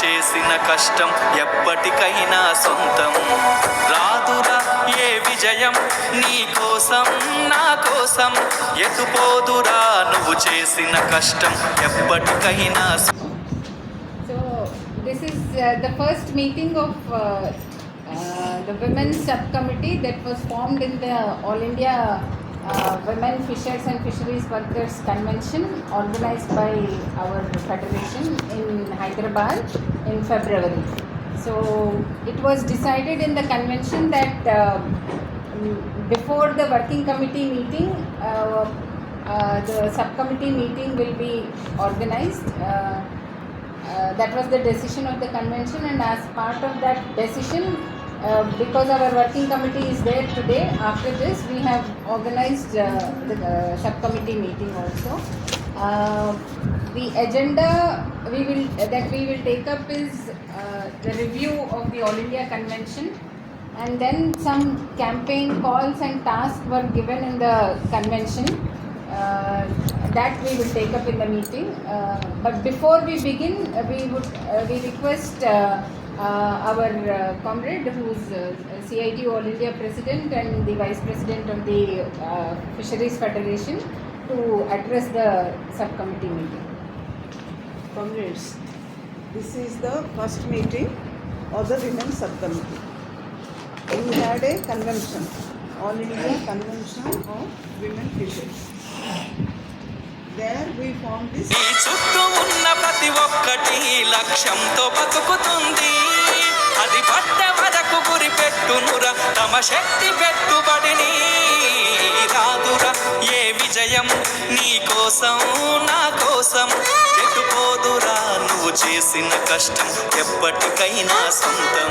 చేసిన కష్టం ఎప్పటికైనా సొంతం రాదురా ఏ విజయం నీ కోసం నా కోసం ఎటుపోదురా నువ్వు చేసిన కష్టం ఎప్పటికైనా so this is the first meeting of the women's sub committee that was formed in the all India Women Fishers and Fisheries Workers Convention organized by our federation in Hyderabad in February. So it was decided in the convention that uh, mm, before the working committee meeting, uh, uh, the subcommittee meeting will be organized. Uh, uh, that was the decision of the convention and as part of that decision uh, because our working committee is there today after this we have organized uh, the uh, subcommittee meeting also. Uh, the agenda we will that we will take up is uh, the review of the all india convention. And then some campaign calls and tasks were given in the convention. Uh, that we will take up in the meeting. Uh, but before we begin, uh, we would uh, we request uh, uh, our uh, comrade who uh, is CIT All India President and the Vice President of the Fisheries Federation to address the subcommittee meeting. Comrades, this is the first meeting of the Women Subcommittee. We had a convention, All India Convention of Women Fishers. There we formed this. ప్రతి ఒక్కటి లక్ష్యంతో బతుకుతుంది. అది పట్ట వరకు గురి పెట్టునురా తమ శక్తి పెట్టుబడిని. రాదురా ఏ విజయం నీ కోసం నా కోసం? ఎటుపోదురా నువ్వు చేసిన కష్టం ఎప్పటికైనా సొంతం.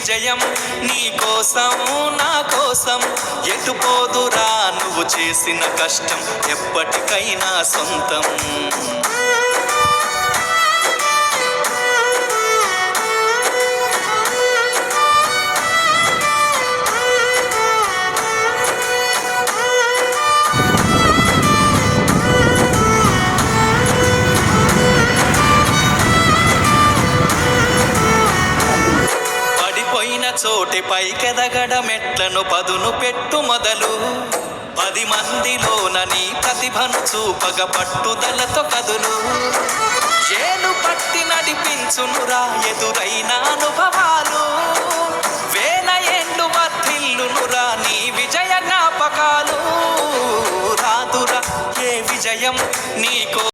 విజయం నీ కోసం నా కోసం. ఎటుపోదురా నువ్వు చేసిన కష్టం? ఎప్పటికైనా సొంతం. చోటి పైకెదగడమెట్లను పదును పెట్టు మొదలు. పది మందిలోన నీ ప్రతిభను చూపగ పట్టుదలతో కదులు. ఏలు పట్టి నడిపించునురా ఎదురైన అనుభవాలు. వేల ఏండ్లు వర్ధిల్లునురా నీ విజయ జ్ఞాపకాలు. రాదురా ఏ విజయం నీకో